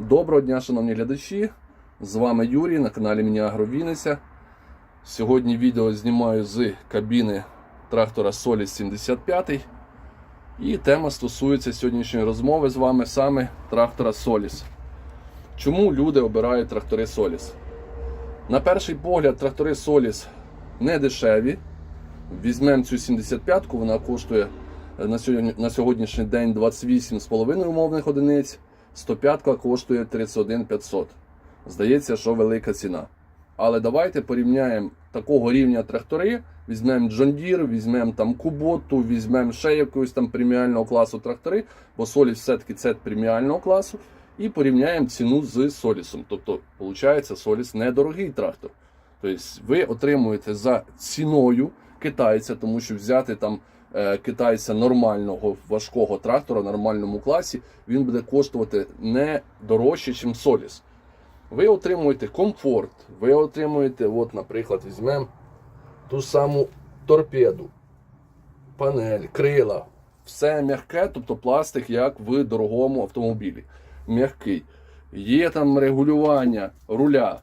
Доброго дня, шановні глядачі! З вами Юрій на каналі Мініагро Вінниця. Сьогодні відео знімаю з кабіни трактора Solis 75. І тема стосується сьогоднішньої розмови з вами саме трактора Solis. Чому люди обирають трактори Solis? На перший погляд, трактори Solis не дешеві. Візьмемо цю 75-ку, вона коштує на сьогоднішній день 28,5 умовних одиниць. 105 коштує 31 500. Здається, що велика ціна. Але давайте порівняємо такого рівня трактори. Візьмемо Deere, візьмемо там Куботу, візьмемо ще якогось там преміального класу трактори, бо Solis все-таки це преміального класу. І порівняємо ціну з Солісом. Тобто, виходить, Solis недорогий трактор. Тобто ви отримуєте за ціною китайця, тому що взяти там китайця нормального важкого трактора в нормальному класі, він буде коштувати не дорожче, ніж Соліс. Ви отримуєте комфорт, ви отримуєте, от, наприклад, візьмемо ту саму торпеду, панель, крила. Все м'яке, тобто пластик, як в дорогому автомобілі. М'який. Є там регулювання руля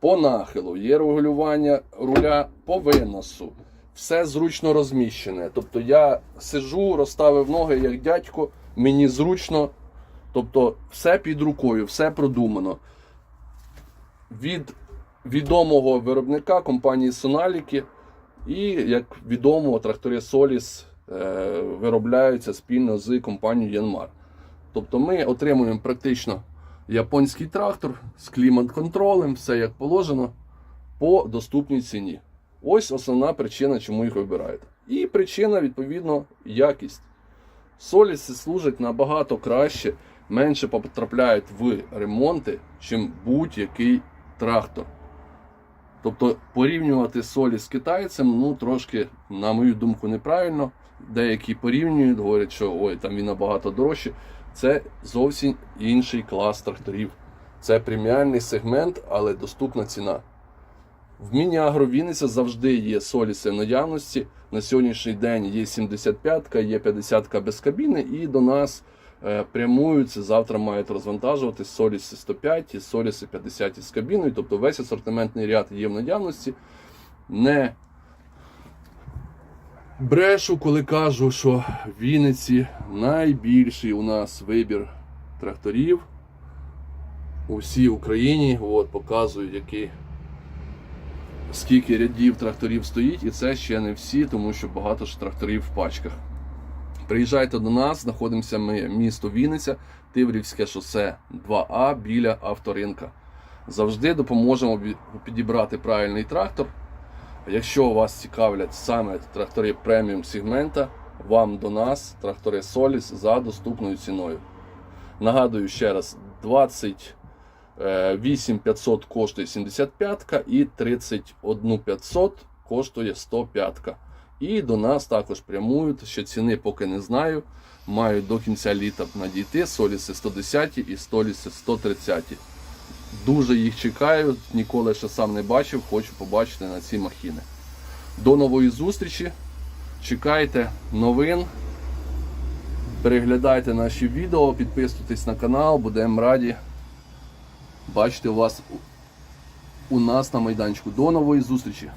по нахилу, є регулювання руля по виносу. Все зручно розміщене. Тобто я сижу, розставив ноги як дядько, мені зручно. Тобто все під рукою, все продумано. Від відомого виробника компанії Sonaliki і, як відомо, трактори Solis е, виробляються спільно з компанією Yanmar. Тобто ми отримуємо практично японський трактор з клімат-контролем, все як положено, по доступній ціні. Ось основна причина, чому їх вибирають. І причина, відповідно, якість. Соліси служать набагато краще, менше потрапляють в ремонти, чим будь-який трактор. Тобто порівнювати солі з китайцем, ну трошки, на мою думку, неправильно. Деякі порівнюють, говорять, що ой, там він набагато дорожче. Це зовсім інший клас тракторів. Це преміальний сегмент, але доступна ціна. В міні-агро Вінниця завжди є соліси наявності. На сьогоднішній день є 75-ка, є 50-ка без кабіни, і до нас е, прямуються. Завтра мають розвантажувати соліси 105 і соліси 50 з кабіною. Тобто весь асортиментний ряд є в наявності. Не брешу, коли кажу, що в Вінниці найбільший у нас вибір тракторів у всій Україні. От, показую, які скільки рядів тракторів стоїть, і це ще не всі, тому що багато ж тракторів в пачках. Приїжджайте до нас, знаходимося ми місто Вінниця, Тиврівське шосе 2А біля авторинка. Завжди допоможемо підібрати правильний трактор. Якщо вас цікавлять саме трактори преміум сегмента, вам до нас трактори Solis за доступною ціною. Нагадую ще раз, 20 8500 коштує 75 і 31500 коштує 105. І до нас також прямують, ще ціни поки не знаю. Мають до кінця літа надійти соліси 110 і соліси 130. Дуже їх чекаю, ніколи ще сам не бачив, хочу побачити на ці махіни. До нової зустрічі. Чекайте новин. Переглядайте наші відео, підписуйтесь на канал, будемо раді бачити вас у- нас на майданчику. До нової зустрічі!